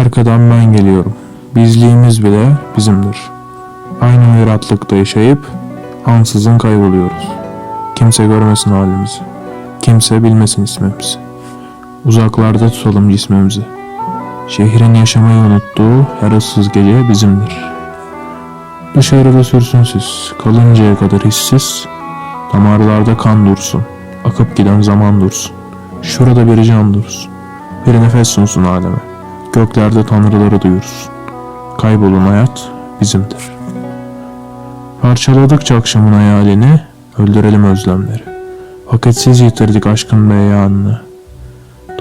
arkadan ben geliyorum. Bizliğimiz bile bizimdir. Aynı miratlıkta yaşayıp ansızın kayboluyoruz. Kimse görmesin halimizi. Kimse bilmesin ismimizi. Uzaklarda tutalım cismimizi. Şehrin yaşamayı unuttuğu her ıssız gece bizimdir. Dışarıda sürsünsüz, kalıncaya kadar hissiz, damarlarda kan dursun, akıp giden zaman dursun. Şurada bir can dursun, bir nefes sunsun aleme, göklerde tanrıları duyursun. Kaybolan hayat bizimdir. Parçaladıkça akşamın hayalini, öldürelim özlemleri. Vakitsiz yitirdik aşkın beyanını.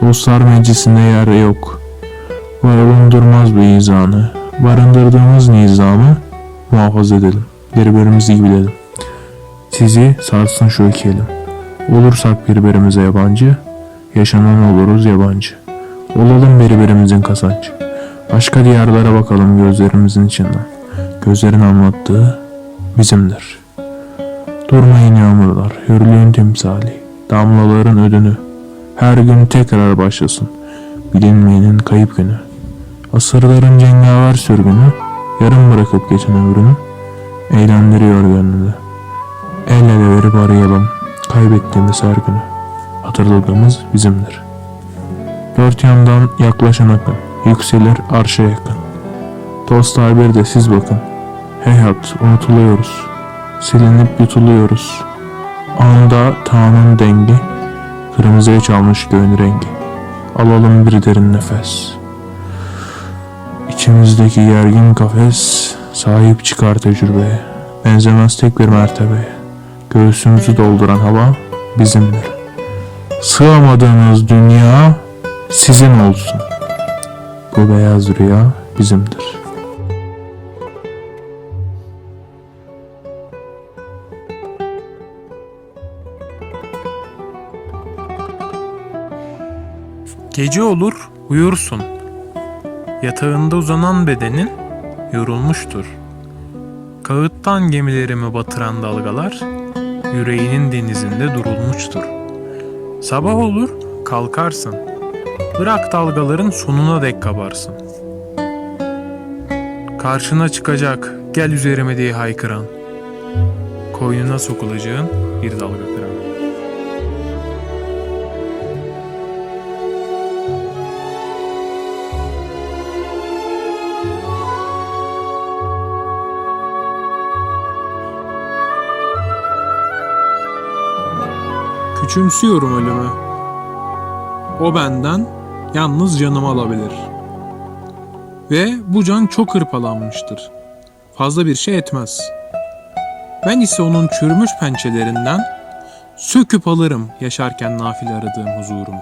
Dostlar meclisinde yer yok. Var olundurmaz bir izanı. Barındırdığımız nizamı muhafaza edelim. Birbirimizi iyi bilelim. Sizi sarsın şu iki. Olursak birbirimize yabancı, yaşanan oluruz yabancı. Olalım birbirimizin kazancı. Başka diyarlara bakalım gözlerimizin içinden. Gözlerin anlattığı bizimdir. Durmayın yağmurlar, hürlüğün timsali, damlaların ödünü. Her gün tekrar başlasın, bilinmeyenin kayıp günü. Asırların cengaver sürgünü, yarım bırakıp geçen ömrünü, eğlendiriyor gönlünü. El ele verip arayalım, kaybettiğimiz her günü. Hatırladığımız bizimdir. Dört yandan yaklaşan akın, yükselir arşa yakın. Dostlar bir de siz bakın, heyhat unutuluyoruz, silinip yutuluyoruz. Anda Tanrı'nın dengi, kırmızıya çalmış göğün rengi. Alalım bir derin nefes. İçimizdeki gergin kafes sahip çıkar tecrübeye. Benzemez tek bir mertebeye. Göğsümüzü dolduran hava bizimdir. Sığamadığınız dünya sizin olsun. Bu beyaz rüya bizimdir. Gece olur, uyursun. Yatağında uzanan bedenin yorulmuştur. Kağıttan gemilerimi batıran dalgalar, yüreğinin denizinde durulmuştur. Sabah olur, kalkarsın. Bırak dalgaların sonuna dek kabarsın. Karşına çıkacak, gel üzerime diye haykıran. Koynuna sokulacağın bir dalga kıran. Küçümsüyorum ölümü. O benden yalnız canımı alabilir. Ve bu can çok hırpalanmıştır. Fazla bir şey etmez. Ben ise onun çürümüş pençelerinden söküp alırım yaşarken nafile aradığım huzurumu.